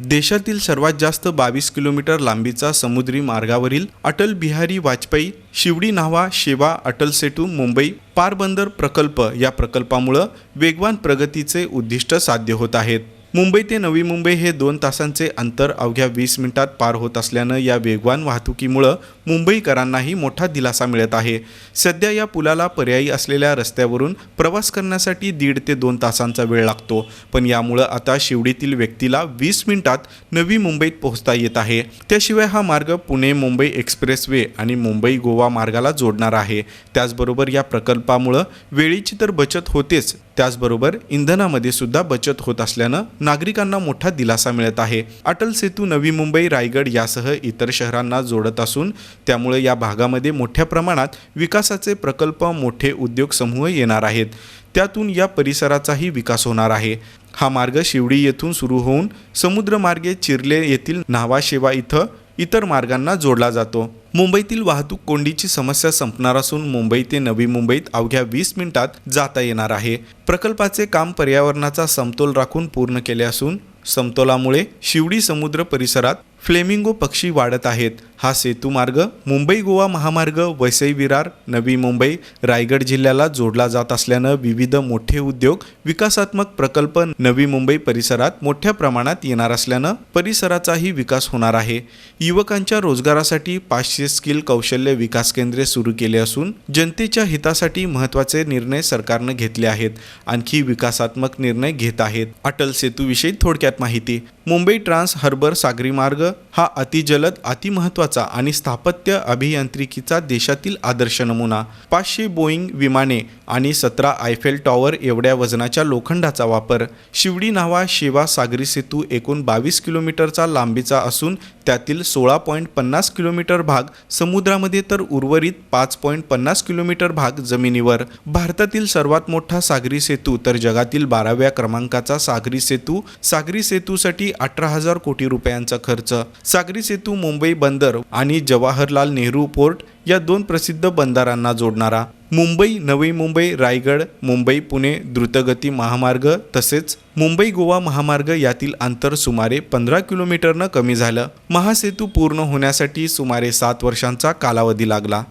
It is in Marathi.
देशातील सर्वात जास्त बावीस किलोमीटर लांबीचा समुद्री मार्गावरील अटल बिहारी वाजपेयी शिवडी न्हावा शेवा अटल सेतू मुंबई पारबंदर प्रकल्प या प्रकल्पामुळं वेगवान प्रगतीचे उद्दिष्ट साध्य होत आहेत. मुंबई ते नवी मुंबई हे दोन तासांचे अंतर अवघ्या वीस मिनिटात पार होत असल्यानं या वेगवान वाहतुकीमुळं मुंबईकरांनाही मोठा दिलासा मिळत आहे. सध्या या पुलाला पर्यायी असलेल्या रस्त्यावरून प्रवास करण्यासाठी दीड ते दोन तासांचा वेळ लागतो. पण यामुळं आता शिवडीतील व्यक्तीला वीस मिनिटात नवी मुंबईत पोहोचता येत आहे. त्याशिवाय हा मार्ग पुणे मुंबई एक्सप्रेसवे आणि मुंबई गोवा मार्गाला जोडणार आहे. त्याचबरोबर या प्रकल्पामुळं वेळेची तर बचत होतेच त्याचबरोबर इंधनामध्ये सुद्धा बचत होत असल्यानं नागरिकांना मोठा दिलासा मिळत आहे. अटल सेतू नवी मुंबई रायगड यासह इतर शहरांना जोडत असून त्यामुळे या भागामध्ये मोठ्या प्रमाणात विकासाचे प्रकल्प मोठे उद्योग समूह येणार आहेत. त्यातून या परिसराचाही विकास होणार आहे. हा मार्ग शिवडी येथून सुरू होऊन समुद्रमार्गे चिरले येथील न्हावाशेवा इथं इतर मार्गांना जोडला जातो. मुंबईतील वाहतूक कोंडीची समस्या संपणार असून मुंबई ते नवी मुंबईत अवघ्या वीस मिनिटात जाता येणार आहे. प्रकल्पाचे काम पर्यावरणाचा समतोल राखून पूर्ण केले असून समतोलामुळे शिवडी समुद्र परिसरात फ्लेमिंगो पक्षी वाढत आहेत. हा सेतुमार्ग मुंबई गोवा महामार्ग वसई विरार नवी मुंबई रायगड जिल्ह्याला जोडला जात असल्यानं विविध मोठे उद्योग विकासात्मक प्रकल्प नवी मुंबई परिसरात मोठ्या प्रमाणात येणार असल्यानं परिसराचाही विकास होणार आहे. युवकांच्या रोजगारासाठी पाचशे स्किल कौशल्य विकास केंद्रे सुरू केले असून जनतेच्या हितासाठी महत्त्वाचे निर्णय सरकारनं घेतले आहेत. आणखी विकासात्मक निर्णय घेत आहेत. अटल सेतूविषयी थोडक्यात माहिती. मुंबई ट्रान्स हार्बर सागरी मार्ग हा अतिजलद अतिमहत्वाचा आणि स्थापत्य अभियांत्रिकीचा देशातील आदर्श नमुना. पाचशे बोईंग विमाने आणि सतरा आयफेल टॉवर एवढ्या वजनाच्या लोखंडाचा वापर. शिवडी नावा शेवा सागरी सेतू एकूण बावीस किलोमीटरचा लांबीचा असून त्यातील सोळा पॉईंट पन्नास किलोमीटर भाग समुद्रामध्ये तर उर्वरित पाच पॉईंट पन्नास किलोमीटर भाग जमिनीवर. भारतातील सर्वात मोठा सागरी सेतू तर जगातील बाराव्या क्रमांकाचा सागरी सेतू. सागरी सेतूसाठी अठरा हजार कोटी रुपयांचा खर्च. सागरी सेतू मुंबई बंदर आणि जवाहरलाल नेहरू पोर्ट या दोन प्रसिद्ध बंदरांना जोडणारा. मुंबई नवी मुंबई रायगड मुंबई पुणे द्रुतगती महामार्ग तसेच मुंबई गोवा महामार्ग यातील अंतर सुमारे पंधरा किलोमीटरनं कमी झालं. महासेतू पूर्ण होण्यासाठी सुमारे सात वर्षांचा कालावधी लागला.